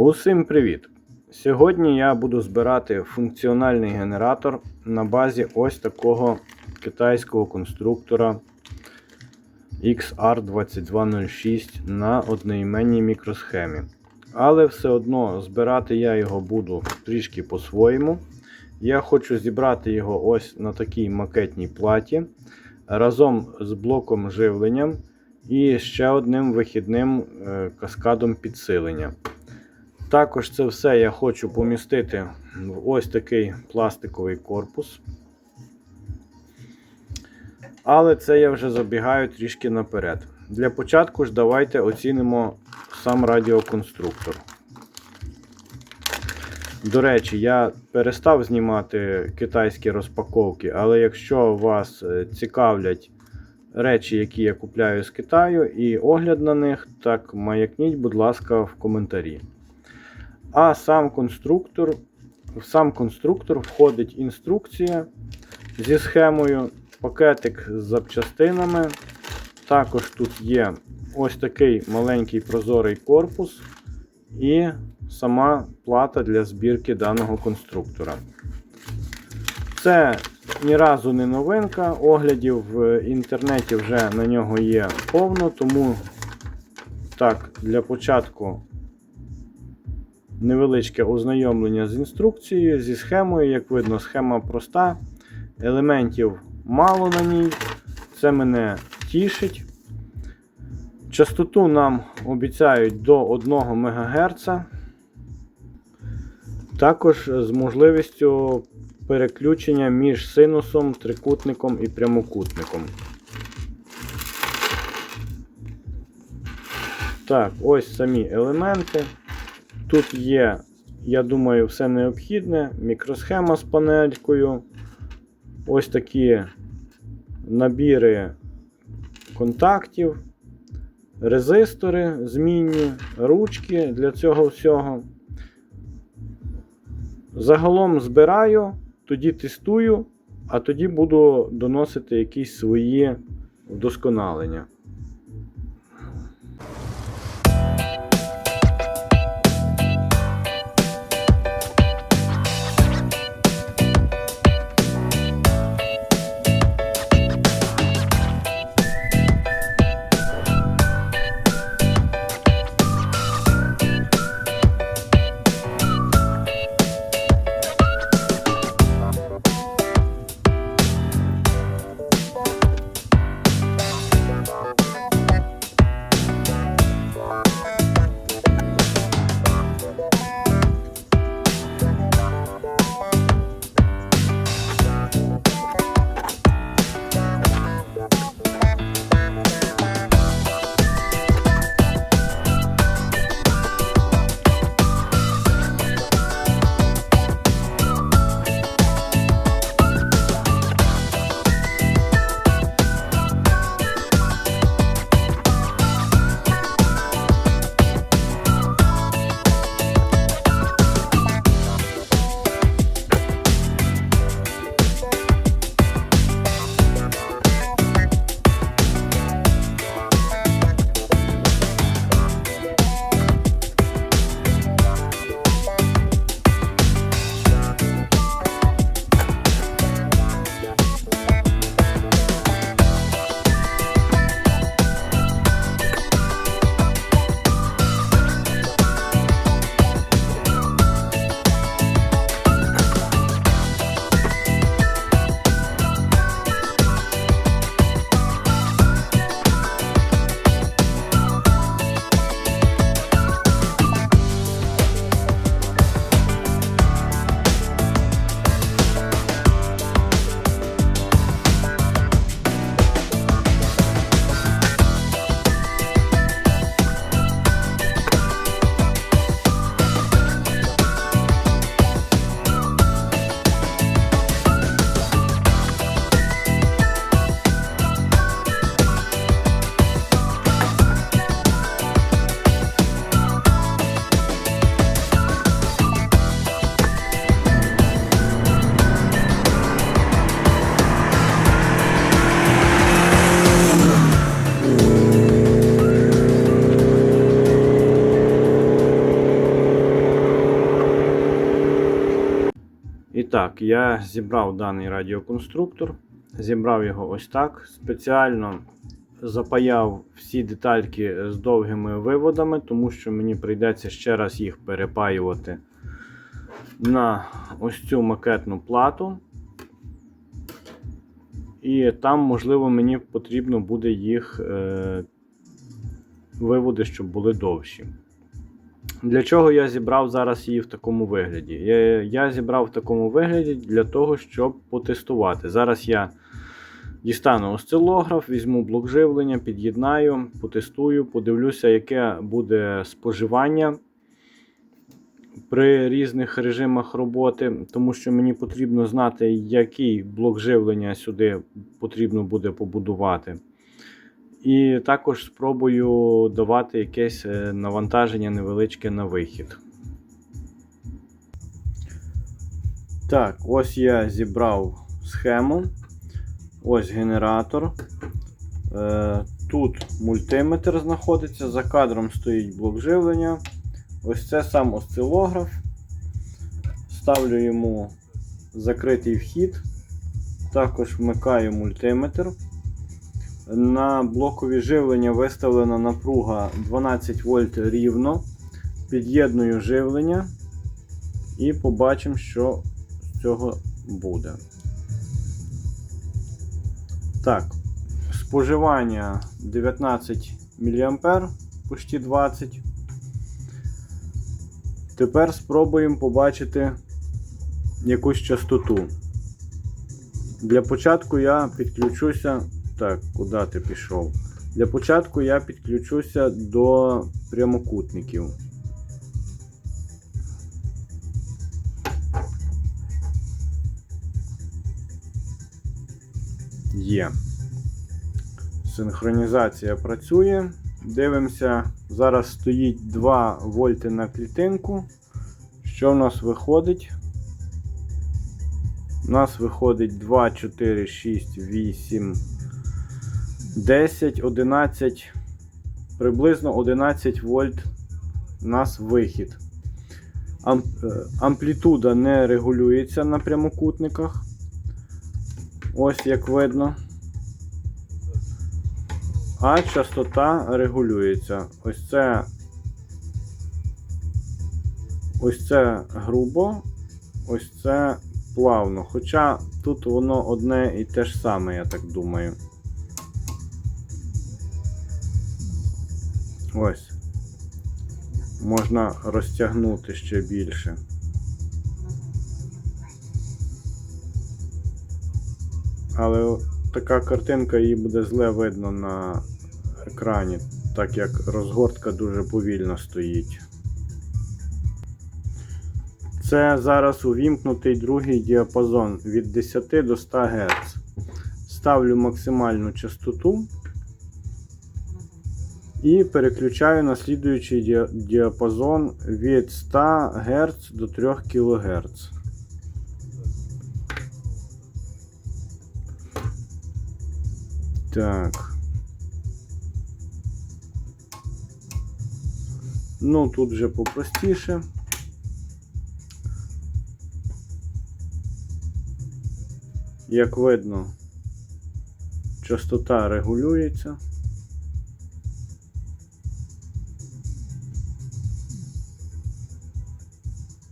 Усім привіт! Сьогодні я буду збирати функціональний генератор на базі ось такого китайського конструктора XR2206 на одноіменній мікросхемі. Але все одно збирати я його буду трішки по-своєму. Я хочу зібрати його ось на такій макетній платі разом з блоком живлення і ще одним вихідним е, каскадом підсилення. Також це все я хочу помістити в ось такий пластиковий корпус. Але це я вже забігаю трішки наперед. Для початку ж давайте оцінимо сам радіоконструктор. До речі, я перестав знімати китайські розпаковки, але якщо вас е, цікавлять речі, які я купляю з Китаю, і огляд на них, так маякніть, будь ласка, в коментарі. А сам конструктор, в сам конструктор входить інструкція зі схемою, пакетик з запчастинами. Також тут є ось такий маленький прозорий корпус і сама плата для збірки даного конструктора. Це ні разу не новинка, оглядів в інтернеті вже на нього є повно, тому так, для початку невеличке ознайомлення з інструкцією, зі схемою. Як видно, схема проста, елементів мало на ній. Це мене тішить. Частоту нам обіцяють до 1 МГц. Також з можливістю переключення між синусом, трикутником і прямокутником. Так, ось самі елементи. Тут є, я думаю, все необхідне. Мікросхема з панелькою. Ось такі набіри контактів, резистори змінні, ручки для цього всього. Загалом збираю, тоді тестую, а тоді буду доносити якісь свої вдосконалення. Так, я зібрав даний радіоконструктор. Зібрав його ось так. Спеціально запаяв всі детальки з довгими виводами, тому що мені прийдеться ще раз їх перепаювати на ось цю макетну плату. І там, можливо, мені потрібно буде їх е, виводи, щоб були довші. Для чого я зібрав зараз її в такому вигляді? Я, я зібрав в такому вигляді для того, щоб потестувати. Зараз я дістану осцилограф, візьму блок живлення, під'єднаю, потестую, подивлюся, яке буде споживання при різних режимах роботи, тому що мені потрібно знати, який блок живлення сюди потрібно буде побудувати. І також спробую давати якесь е, навантаження невеличке на вихід. Так, ось я зібрав схему. Ось генератор. Е, Тут мультиметр знаходиться, за кадром стоїть блок живлення. Ось це сам осцилограф. Ставлю йому закритий вхід. Також вмикаю мультиметр. На блокові живлення виставлена напруга 12 вольт рівно. Під'єдную живлення і побачимо, що з цього буде. Так, споживання 19 мА, почти 20. Тепер спробуємо побачити якусь частоту. Для початку я підключуся. Так, куди ти пішов? Для початку я підключуся до прямокутників. Є. Синхронізація працює. Дивимося, зараз стоїть 2 вольти на клітинку. Що в нас виходить? У нас виходить 2, 4, 6, 8, 10, 11, приблизно 11 вольт у нас вихід. Е, Амплітуда не регулюється на прямокутниках. Ось як видно. А частота регулюється. Ось це. Ось це грубо, ось це плавно. Хоча тут воно одне і те ж саме, я так думаю. Ось. Можна розтягнути ще більше. Але така картинка її буде зле видно на екрані, так як розгортка дуже повільно стоїть. Це зараз увімкнутий другий діапазон від 10 до 100 Гц. Ставлю максимальну частоту і переключаю на слідуючий діапазон від 100 Гц до 3 кГц. Так. Ну, тут вже попростіше. Як видно, частота регулюється.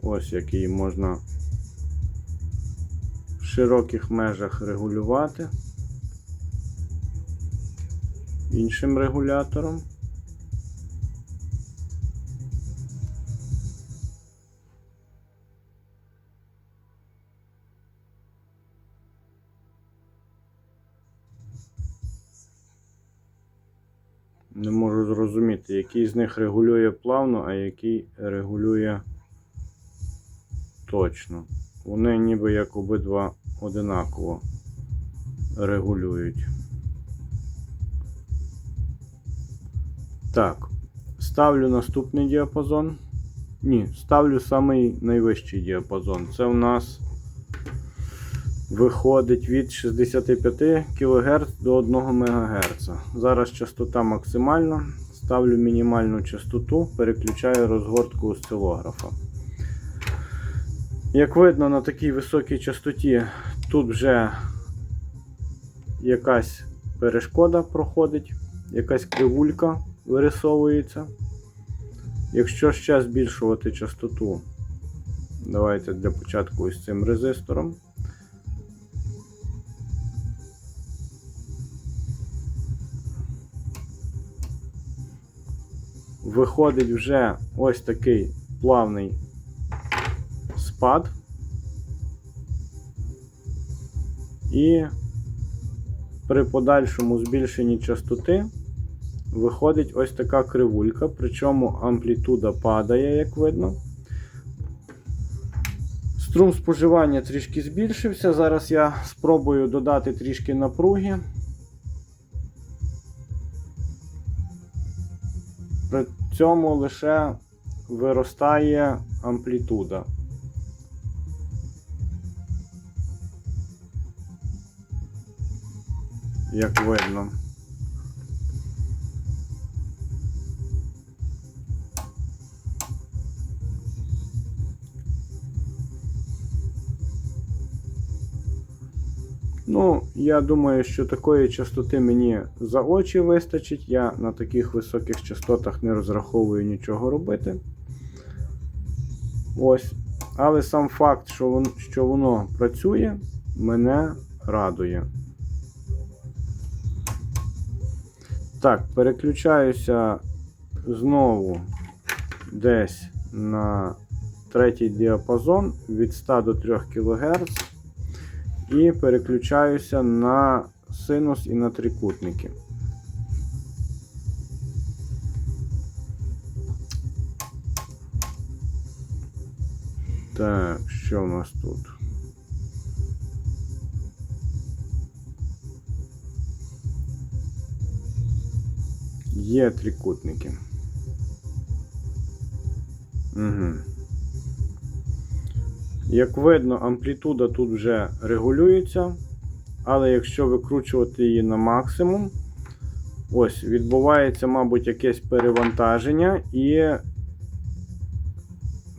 Ось як її можна в широких межах регулювати іншим регулятором. Не можу зрозуміти, який з них регулює плавно, а який регулює точно. Вони ніби як обидва одинаково регулюють. Так, ставлю наступний діапазон. Ні, ставлю самий найвищий діапазон. Це у нас виходить від 65 кГц до 1 МГц. Зараз частота максимальна. Ставлю мінімальну частоту, переключаю розгортку осцилографа. Як видно, на такій високій частоті тут вже якась перешкода проходить, якась кривулька вирисовується. Якщо ще збільшувати частоту, давайте для початку ось цим резистором. Виходить вже ось такий плавний спад. І при подальшому збільшенні частоти виходить ось така кривулька, причому амплітуда падає, як видно. Струм споживання трішки збільшився. Зараз я спробую додати трішки напруги. При цьому лише виростає амплітуда. Як видно. Ну, я думаю, що такої частоти мені за очі вистачить. Я на таких високих частотах не розраховую нічого робити. Ось. Але сам факт, що воно, що воно працює, мене радує. Так, переключаюся знову десь на третій діапазон від 100 до 3 кГц. І переключаюся на синус і на трикутники. Так, що в нас тут? Є трикутники. Угу. Як видно, амплітуда тут вже регулюється, але якщо викручувати її на максимум, ось відбувається, мабуть, якесь перевантаження, і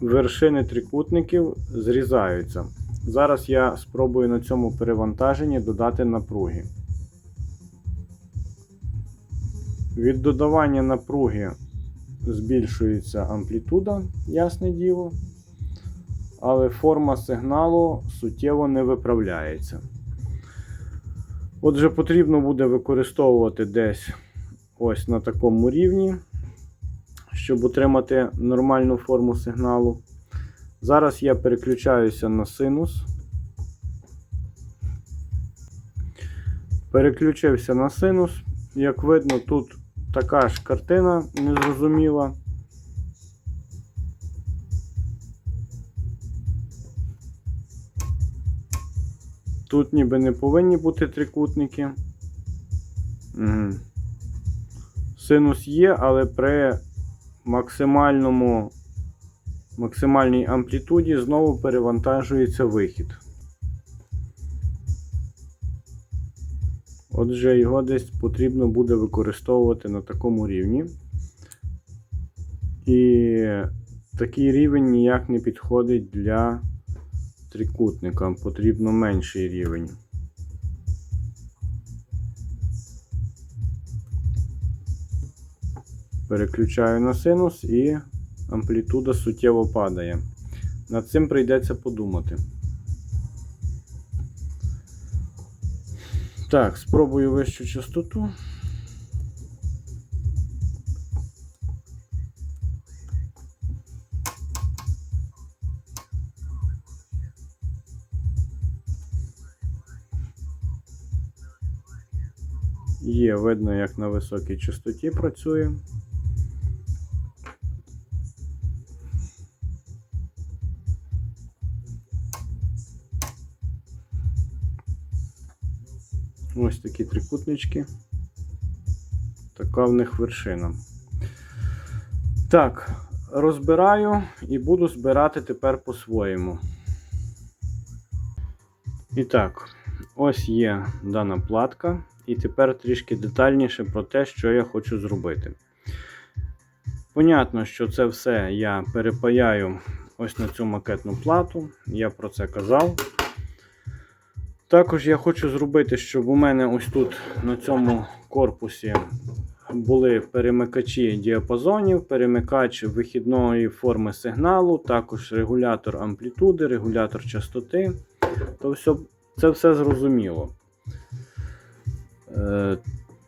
вершини трикутників зрізаються. Зараз я спробую на цьому перевантаженні додати напруги. Від додавання напруги збільшується амплітуда, ясне діло але форма сигналу суттєво не виправляється. Отже, потрібно буде використовувати десь ось на такому рівні, щоб отримати нормальну форму сигналу. Зараз я переключаюся на синус. Переключився на синус. Як видно, тут така ж картина незрозуміла. Тут ніби не повинні бути трикутники. Угу. Синус є, але при максимальному максимальній амплітуді знову перевантажується вихід. Отже, його десь потрібно буде використовувати на такому рівні. І такий рівень ніяк не підходить для трикутникам потрібно менший рівень. Переключаю на синус і амплітуда суттєво падає. Над цим прийдеться подумати. Так, спробую вищу частоту. Є, видно, як на високій частоті працює. Ось такі трикутнички. Така в них вершина. Так, розбираю і буду збирати тепер по-своєму. І так, ось є дана платка. І тепер трішки детальніше про те, що я хочу зробити. Понятно, що це все я перепаяю ось на цю макетну плату. Я про це казав. Також я хочу зробити, щоб у мене ось тут на цьому корпусі були перемикачі діапазонів, перемикач вихідної форми сигналу, також регулятор амплітуди, регулятор частоти. То все, це все зрозуміло. Е,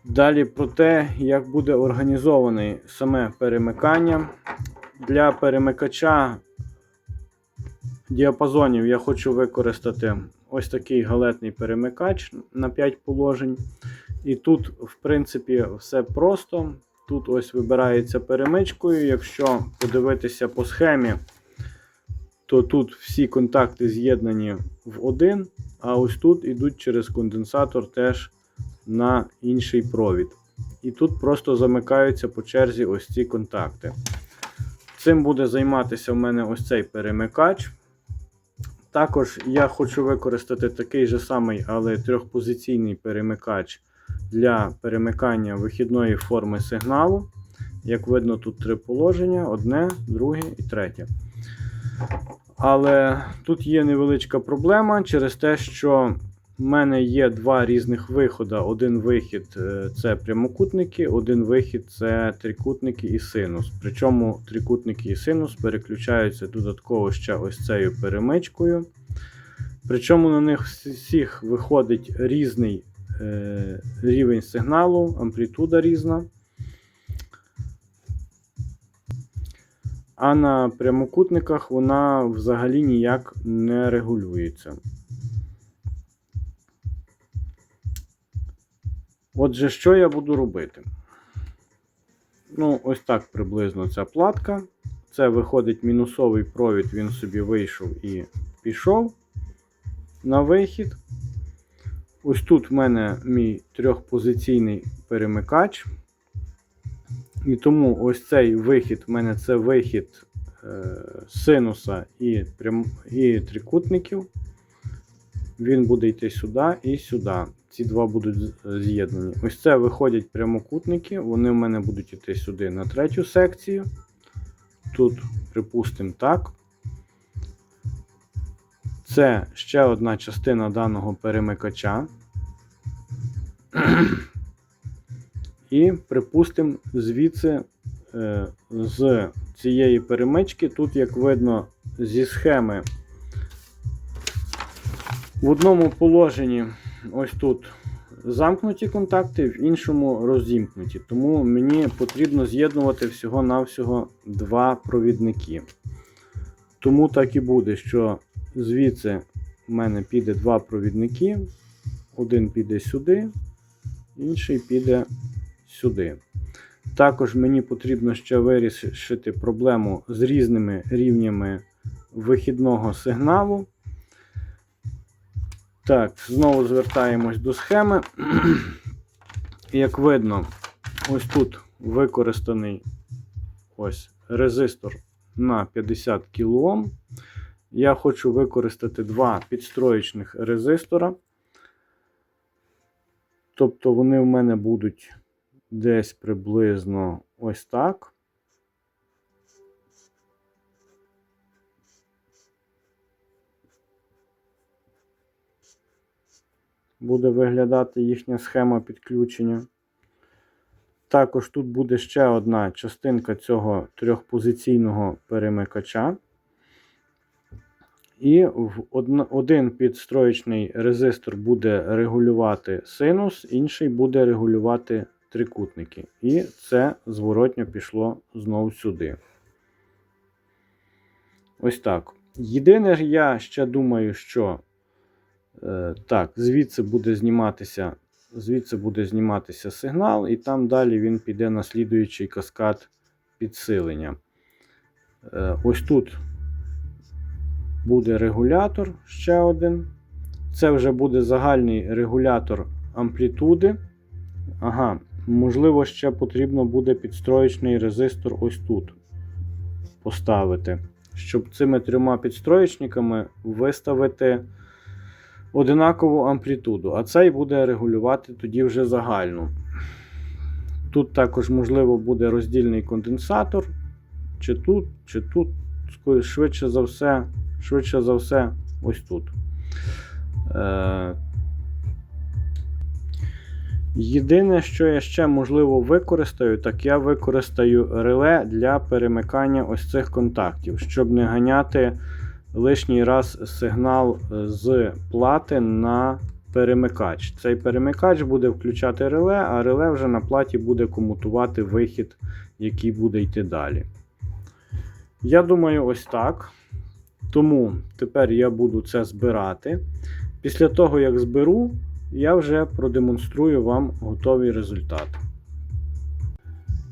Далі про те, як буде організоване саме перемикання. Для перемикача діапазонів я хочу використати ось такий галетний перемикач на 5 положень. І тут, в принципі, все просто. Тут ось вибирається перемичкою. Якщо подивитися по схемі, то тут всі контакти з'єднані в один, а ось тут йдуть через конденсатор теж на інший провід. І тут просто замикаються по черзі ось ці контакти. Цим буде займатися в мене ось цей перемикач. Також я хочу використати такий же самий, але трьохпозиційний перемикач для перемикання вихідної форми сигналу. Як видно, тут три положення: одне, друге і третє. Але тут є невеличка проблема через те, що в мене є два різних виходи. Один вихід е, це прямокутники, один вихід це трикутники і синус. Причому трикутники і синус переключаються додатково ще ось цією перемичкою. Причому на них всіх виходить різний е, рівень сигналу, амплітуда різна. А на прямокутниках вона взагалі ніяк не регулюється. Отже, що я буду робити? Ну, ось так приблизно ця платка. Це виходить мінусовий провід, він собі вийшов і пішов на вихід. Ось тут в мене мій трьохпозиційний перемикач. І тому ось цей вихід в мене це вихід е, синуса і, прям, і трикутників. Він буде йти сюди і сюди. Ці два будуть з'єднані. Ось це виходять прямокутники, вони в мене будуть йти сюди на третю секцію. Тут, припустимо, так. Це ще одна частина даного перемикача. І припустимо, звідси е, з цієї перемички, тут, як видно, зі схеми в одному положенні ось тут замкнуті контакти, в іншому розімкнуті. Тому мені потрібно з'єднувати всього-навсього два провідники. Тому так і буде, що звідси в мене піде два провідники. Один піде сюди, інший піде сюди. Також мені потрібно ще вирішити проблему з різними рівнями вихідного сигналу. Так, знову звертаємось до схеми. Як видно, ось тут використаний ось резистор на 50 кОм. Я хочу використати два підстроєчних резистора. Тобто вони в мене будуть десь приблизно ось так. Буде виглядати їхня схема підключення. Також тут буде ще одна частинка цього трьохпозиційного перемикача. І один підстроєчний резистор буде регулювати синус, інший буде регулювати трикутники. І це зворотньо пішло знову сюди. Ось так. Єдине, я ще думаю, що так, звідси буде зніматися, звідси буде зніматися сигнал, і там далі він піде на слідуючий каскад підсилення. Е, ось тут буде регулятор ще один. Це вже буде загальний регулятор амплітуди. Ага, можливо, ще потрібно буде підстроєчний резистор ось тут поставити. Щоб цими трьома підстроєчниками виставити одинакову амплітуду. А цей буде регулювати тоді вже загальну. Тут також, можливо, буде роздільний конденсатор. Чи тут, чи тут. швидше за все, швидше за все, ось тут. Е, Єдине, що я ще можливо використаю, так я використаю реле для перемикання ось цих контактів, щоб не ганяти лишній раз сигнал е, з плати на перемикач. Цей перемикач буде включати реле, а реле вже на платі буде комутувати вихід, який буде йти далі. Я думаю, ось так. Тому тепер я буду це збирати. Після того, як зберу, я вже продемонструю вам готовий результат.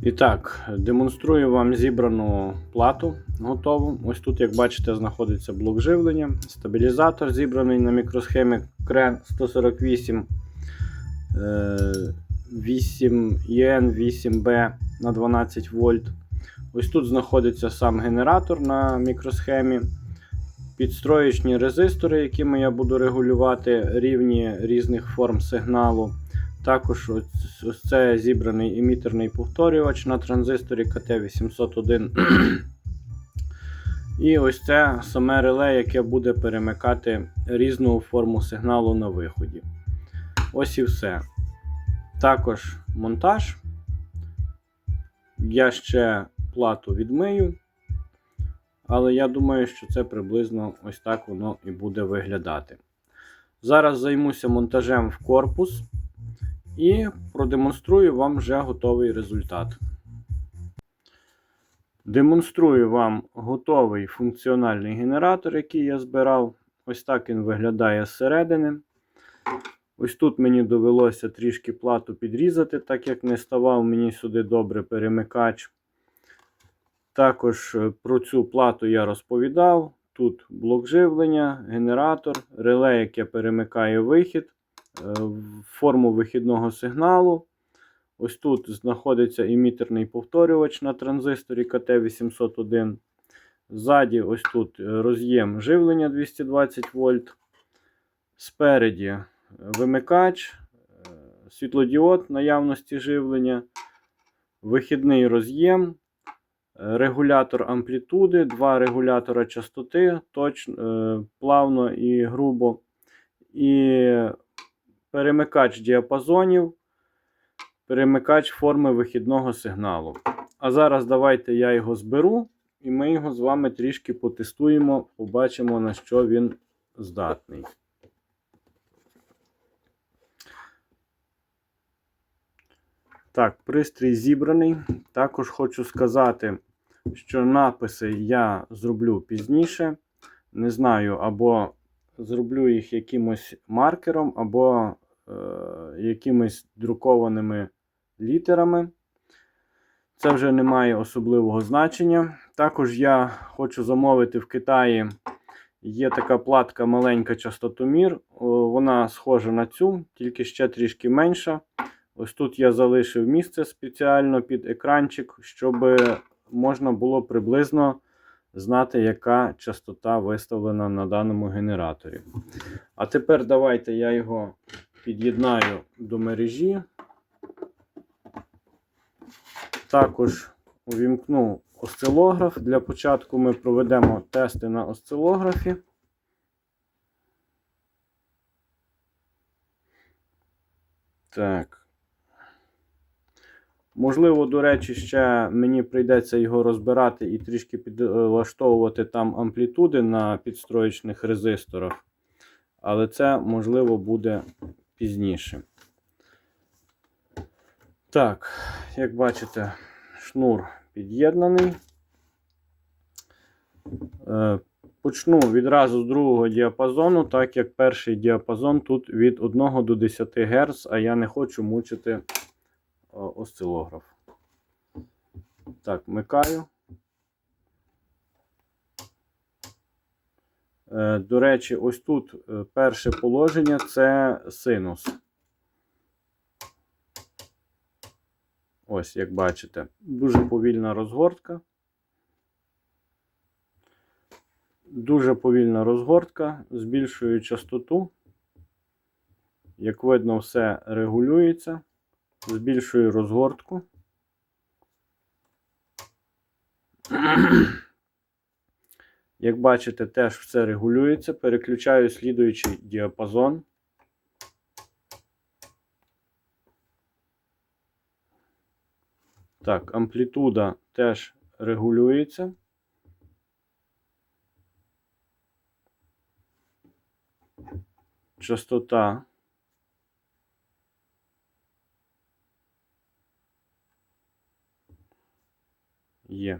І так, демонструю вам зібрану плату готову. Ось тут, як бачите, знаходиться блок живлення, стабілізатор зібраний на мікросхемі CREN 148 е, 8 EN 8B на 12 вольт. Ось тут знаходиться сам генератор на мікросхемі. Підстроєчні резистори, якими я буду регулювати рівні різних форм сигналу. Також ось, ось це зібраний емітерний повторювач на транзисторі КТ801. І ось це саме реле, яке буде перемикати різну форму сигналу на виході. Ось і все. Також монтаж. Я ще плату відмию. Але я думаю, що це приблизно ось так воно і буде виглядати. Зараз займуся монтажем в корпус і продемонструю вам вже готовий результат. Демонструю вам готовий функціональний генератор, який я збирав. Ось так він виглядає зсередини. Ось тут мені довелося трішки плату підрізати, так як не ставав мені сюди добре перемикач. Також е, про цю плату я розповідав. Тут блок живлення, генератор, реле, яке перемикає вихід, форму вихідного сигналу. Ось тут знаходиться емітерний повторювач на транзисторі КТ801. Ззаді, ось тут е, роз'єм живлення 220 вольт. Спереді е, вимикач, е, світлодіод наявності живлення, вихідний роз'єм регулятор амплітуди, два регулятора частоти, точно, е, плавно і грубо, і перемикач діапазонів, перемикач форми вихідного сигналу. А зараз давайте я його зберу, і ми його з вами трішки потестуємо, побачимо, на що він здатний. Так, пристрій зібраний. Також хочу сказати, що написи я зроблю пізніше. Не знаю, або зроблю їх якимось маркером, або е, якимись друкованими літерами. Це вже не має особливого значення. Також я хочу замовити в Китаї. Є така платка маленька частотомір. Вона схожа на цю, тільки ще трішки менша. Ось тут я залишив місце спеціально під екранчик, щоб можна було приблизно знати, яка частота виставлена на даному генераторі. А тепер давайте я його під'єднаю до мережі. Також увімкну осцилограф. Для початку ми проведемо тести на осцилографі. Так. Можливо, до речі, ще мені прийдеться його розбирати і трішки підлаштовувати там амплітуди на підстроєчних резисторах. Але це, можливо, буде пізніше. Так, як бачите, шнур під'єднаний. Е, Почну відразу з другого діапазону, так як перший діапазон тут від 1 до 10 Гц, а я не хочу мучити осцилограф. Так, вмикаю. Е, До речі, ось тут е, перше положення це синус. Ось, як бачите, дуже повільна розгортка. Дуже повільна розгортка, збільшую частоту. Як видно, все регулюється. Збільшую розгортку. Як бачите, теж все регулюється. Переключаю слідуючий діапазон. Так, амплітуда теж регулюється. Частота. Є.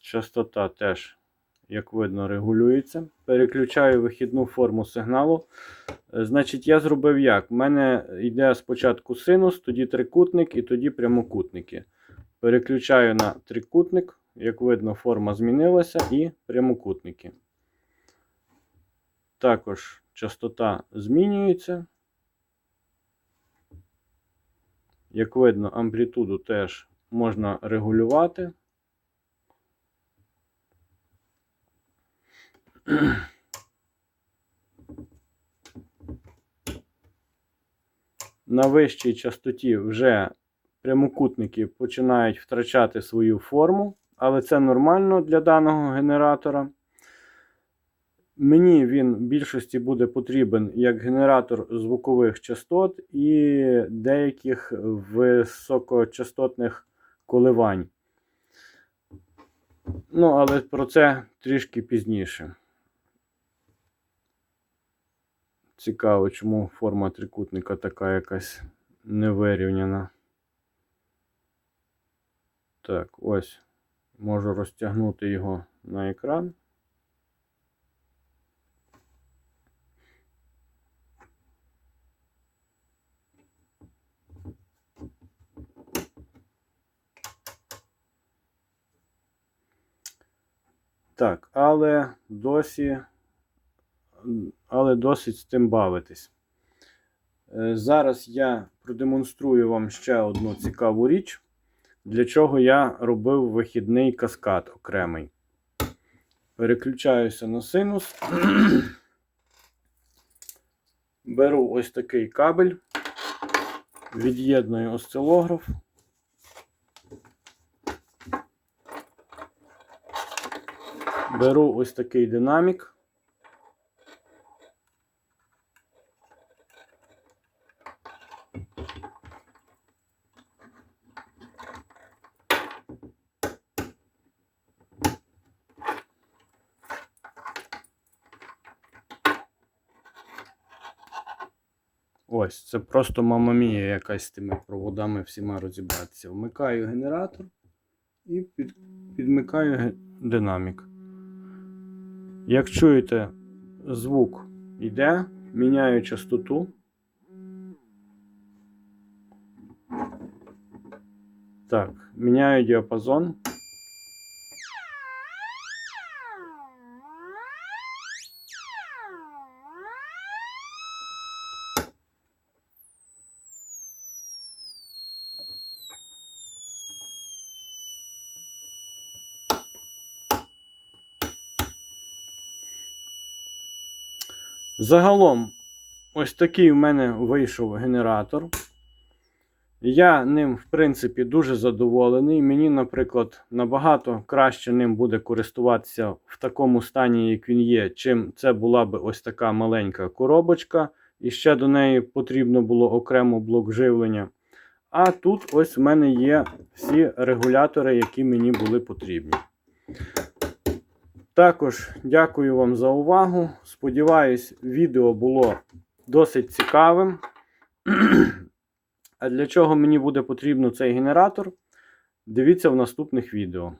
Частота теж, як видно, регулюється. Переключаю вихідну форму сигналу. Е, Значить, я зробив як? У мене йде спочатку синус, тоді трикутник і тоді прямокутники. Переключаю на трикутник. Як видно, форма змінилася і прямокутники. Також частота змінюється. Як видно, амплітуду теж можна регулювати. На вищій частоті вже прямокутники починають втрачати свою форму, але це нормально для даного генератора. Мені він в більшості буде потрібен як генератор звукових частот і деяких високочастотних коливань. Ну, але про це трішки пізніше. Цікаво, чому форма трикутника така якась невирівняна. Так, ось. Можу розтягнути його на екран. Так, але досі, але досить з тим бавитись. Е, Зараз я продемонструю вам ще одну цікаву річ, для чого я робив вихідний каскад окремий. Переключаюся на синус. Беру ось такий кабель, від'єдную осцилограф. Беру ось такий динамік. Ось, це просто мамамія якась з тими проводами всіма розібратися. Вмикаю генератор і під, підмикаю динамік. Як чуєте, звук йде, міняю частоту. Так, міняю діапазон. Загалом, ось такий у мене вийшов генератор. Я ним, в принципі, дуже задоволений. Мені, наприклад, набагато краще ним буде користуватися в такому стані, як він є, чим це була би ось така маленька коробочка. І ще до неї потрібно було окремо блок живлення. А тут ось в мене є всі регулятори, які мені були потрібні. Також дякую вам за увагу. Сподіваюсь, відео було досить цікавим. А для чого мені буде потрібно цей генератор? Дивіться в наступних відео.